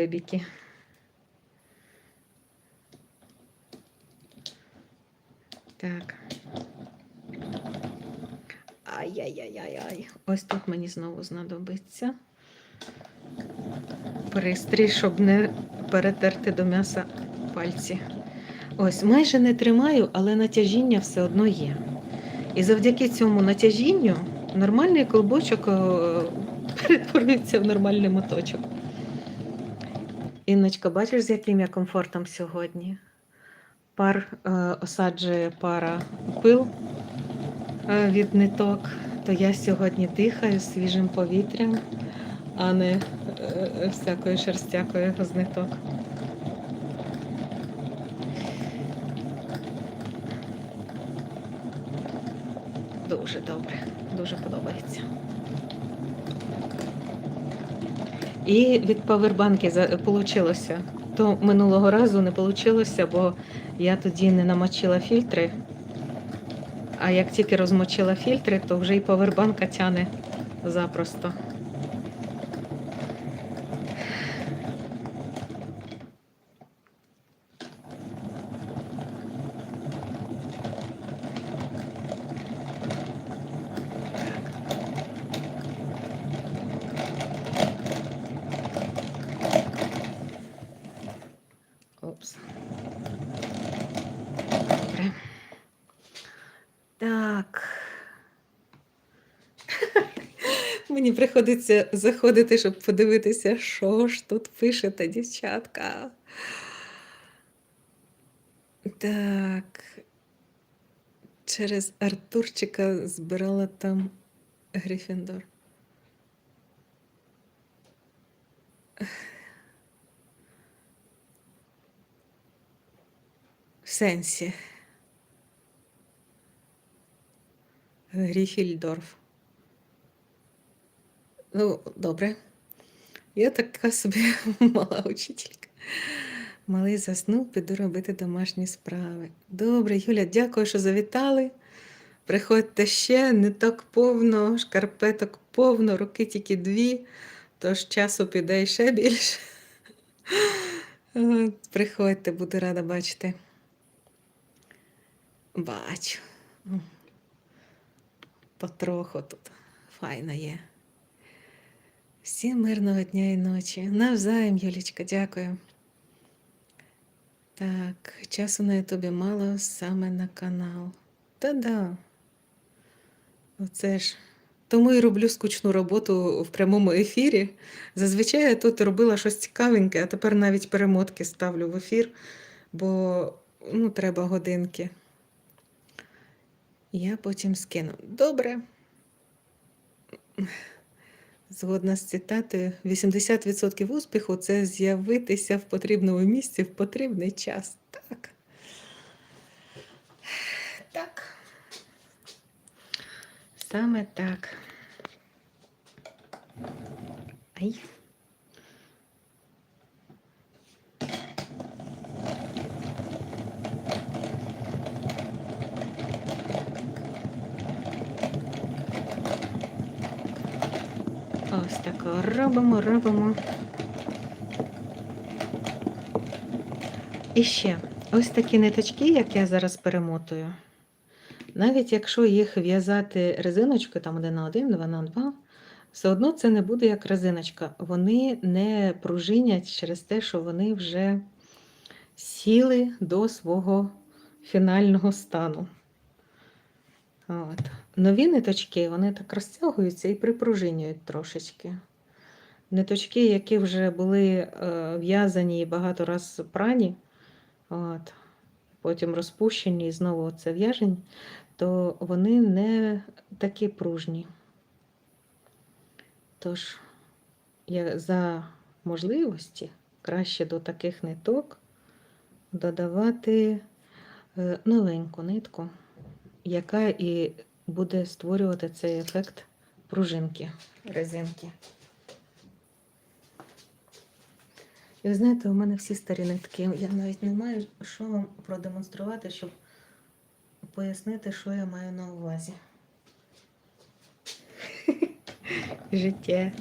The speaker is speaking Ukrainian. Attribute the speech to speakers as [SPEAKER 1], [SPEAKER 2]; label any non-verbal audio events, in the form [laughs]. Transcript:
[SPEAKER 1] бебіки. Так. Ай-яй-яй-яй-яй. Ось тут мені знову знадобиться пристрій, щоб не перетерти до м'яса пальці. Ось, майже не тримаю, але натяжіння все одно є. І завдяки цьому натяжінню нормальний колбочок е, перетворюється в нормальний моточок. Інночка, бачиш, з яким я комфортом сьогодні? Пар е, осаджує пара пил е, від ниток, то я сьогодні дихаю свіжим повітрям, а не е, всякою шерстякою з ниток. Дуже добре, дуже подобається. І від павербанки вийшло. То минулого разу не вийшло, бо я тоді не намочила фільтри. А як тільки розмочила фільтри, то вже і павербанка тяне запросто. Опс. Добре. Так. Мені приходиться заходити, щоб подивитися, що ж тут пишете, дівчатка. Так. Через Артурчика збирала там Грифіндор. В сенсі. Гріфільдорф. Ну, добре. Я така собі [laughs] мала учителька. Малий заснув, піду робити домашні справи. Добре, Юля, дякую, що завітали. Приходьте ще, не так повно, шкарпеток повно, руки тільки дві, тож часу піде ще більше. [laughs] Приходьте, буду рада бачити. Бачу. Потроху тут файно є. Всім мирного дня і ночі. Навзаєм, Юлічка, дякую. Так, часу на Ютубі мало саме на канал. Та-да. Оце ж. Тому і роблю скучну роботу в прямому ефірі. Зазвичай я тут робила щось цікавеньке, а тепер навіть перемотки ставлю в ефір, бо ну, треба годинки. Я потім скину. Добре. Згодна з цитатою, 80% успіху це з'явитися в потрібному місці в потрібний час. Так. Так. Саме так. Ай. Ось так робимо, робимо. І ще ось такі ниточки, як я зараз перемотую. Навіть якщо їх в'язати резиночкою, там 1 на 1, 2 на 2, все одно це не буде як резиночка. Вони не пружинять через те, що вони вже сіли до свого фінального стану. От. Нові ниточки, вони так розтягуються і припружинюють трошечки. Ниточки, які вже були е, в'язані багато раз прані, от, потім розпущені і знову це в'яжені, то вони не такі пружні. Тож, я за можливості краще до таких ниток додавати е, новеньку нитку, яка і буде створювати цей ефект пружинки резинки. І ви знаєте, у мене всі старі нитки. Я навіть не маю що вам продемонструвати, щоб пояснити, що я маю на увазі. [laughs] Життя.